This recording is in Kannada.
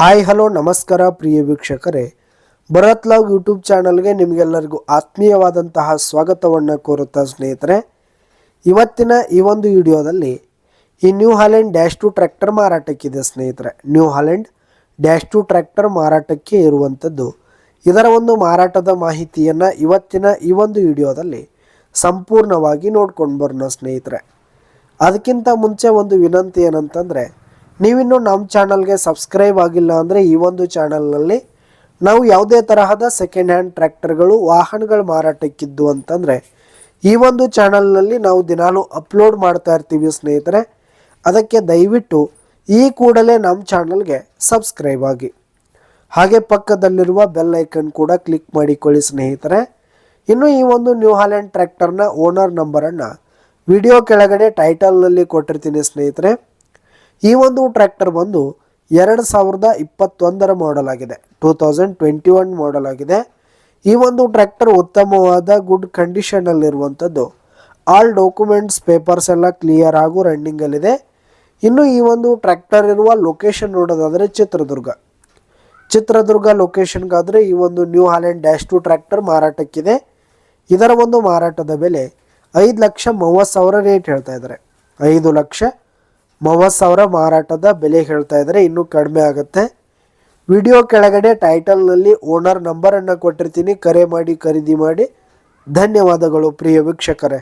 ಹಾಯ್, ಹಲೋ, ನಮಸ್ಕಾರ ಪ್ರಿಯ ವೀಕ್ಷಕರೇ. ಭರತ್ ಲಾಗ್ ಯೂಟ್ಯೂಬ್ ಚಾನಲ್ಗೆ ನಿಮಗೆಲ್ಲರಿಗೂ ಆತ್ಮೀಯವಾದಂತಹ ಸ್ವಾಗತವನ್ನು ಕೋರುತ್ತಾ ಸ್ನೇಹಿತರೆ. ಇವತ್ತಿನ ಈ ಒಂದು ವಿಡಿಯೋದಲ್ಲಿ ಈ New Holland dash two tractor ಮಾರಾಟಕ್ಕಿದೆ ಸ್ನೇಹಿತರೆ. New Holland dash two tractor ಮಾರಾಟಕ್ಕೆ ಇರುವಂಥದ್ದು. ಇದರ ಒಂದು ಮಾರಾಟದ ಮಾಹಿತಿಯನ್ನು ಇವತ್ತಿನ ಈ ಒಂದು ವಿಡಿಯೋದಲ್ಲಿ ಸಂಪೂರ್ಣವಾಗಿ ನೋಡ್ಕೊಂಡು ಬರೋಣ ಸ್ನೇಹಿತರೆ. ಅದಕ್ಕಿಂತ ಮುಂಚೆ ಒಂದು ವಿನಂತಿ ಏನಂತಂದರೆ ನೀವಿನ್ನೂ ನಮ್ಮ ಚಾನಲ್ಗೆ ಸಬ್ಸ್ಕ್ರೈಬ್ ಆಗಿಲ್ಲ ಅಂದರೆ ಈ ಒಂದು ಚಾನಲ್ನಲ್ಲಿ ನಾವು ಯಾವುದೇ ತರಹದ ಸೆಕೆಂಡ್ ಹ್ಯಾಂಡ್ ಟ್ರ್ಯಾಕ್ಟರ್ಗಳು ವಾಹನಗಳು ಮಾರಾಟಕ್ಕಿದ್ದು ಅಂತಂದರೆ ಈ ಒಂದು ಚಾನಲ್ನಲ್ಲಿ ನಾವು ದಿನಾಲೂ ಅಪ್ಲೋಡ್ ಮಾಡ್ತಾ ಇರ್ತೀವಿ ಸ್ನೇಹಿತರೆ. ಅದಕ್ಕೆ ದಯವಿಟ್ಟು ಈ ಕೂಡಲೇ ನಮ್ಮ ಚಾನಲ್ಗೆ ಸಬ್ಸ್ಕ್ರೈಬ್ ಆಗಿ. ಹಾಗೆ ಪಕ್ಕದಲ್ಲಿರುವ ಬೆಲ್ ಐಕನ್ ಕೂಡ ಕ್ಲಿಕ್ ಮಾಡಿಕೊಳ್ಳಿ ಸ್ನೇಹಿತರೆ. ಇನ್ನು ಈ ಒಂದು ನ್ಯೂ ಹಾಲೆಂಡ್ ಟ್ರ್ಯಾಕ್ಟರ್ನ ಓನರ್ ನಂಬರನ್ನು ವಿಡಿಯೋ ಕೆಳಗಡೆ ಟೈಟಲ್ನಲ್ಲಿ ಕೊಟ್ಟಿರ್ತೀನಿ ಸ್ನೇಹಿತರೆ. ಈ ಒಂದು ಟ್ರ್ಯಾಕ್ಟರ್ ಬಂದು ಎರಡು ಸಾವಿರದ ಇಪ್ಪತ್ತೊಂದರ ಮಾಡೆಲ್ ಆಗಿದೆ. Two thousand twenty one model ಆಗಿದೆ. ಈ ಒಂದು ಟ್ರ್ಯಾಕ್ಟರ್ ಉತ್ತಮವಾದ ಗುಡ್ ಕಂಡೀಷನಲ್ಲಿರುವಂಥದ್ದು ಆಲ್ ಡಾಕ್ಯುಮೆಂಟ್ಸ್ ಪೇಪರ್ಸ್ ಎಲ್ಲ ಕ್ಲಿಯರ್ ಹಾಗೂ ರನ್ನಿಂಗಲ್ಲಿದೆ ಇನ್ನು ಈ ಒಂದು ಟ್ರ್ಯಾಕ್ಟರ್ ಇರುವ ಲೊಕೇಶನ್ ನೋಡೋದಾದರೆ ಚಿತ್ರದುರ್ಗ. ಚಿತ್ರದುರ್ಗ ಲೊಕೇಶನ್ಗಾದರೆ ಈ ಒಂದು new Holland dash two tractor ಮಾರಾಟಕ್ಕಿದೆ. ಇದರ ಒಂದು ಮಾರಾಟದ ಬೆಲೆ ಐದು ಲಕ್ಷ ಮೂವತ್ತು ಸಾವಿರ ರೇಟ್ ಹೇಳ್ತಾ ಇದ್ದಾರೆ. ಐದು ಲಕ್ಷ ಮೂವತ್ತು ಸಾವಿರ ಮಾರಾಟದ ಬೆಲೆ ಹೇಳ್ತಾ ಇದ್ದಾರೆ. ಇನ್ನೂ ಕಡಿಮೆ ಆಗುತ್ತೆ. ವಿಡಿಯೋ ಕೆಳಗಡೆ ಟೈಟಲ್ನಲ್ಲಿ ಓನರ್ ನಂಬರನ್ನು ಕೊಟ್ಟಿರ್ತೀನಿ. ಕರೆ ಮಾಡಿ, ಖರೀದಿ ಮಾಡಿ. ಧನ್ಯವಾದಗಳು ಪ್ರಿಯ ವೀಕ್ಷಕರೇ.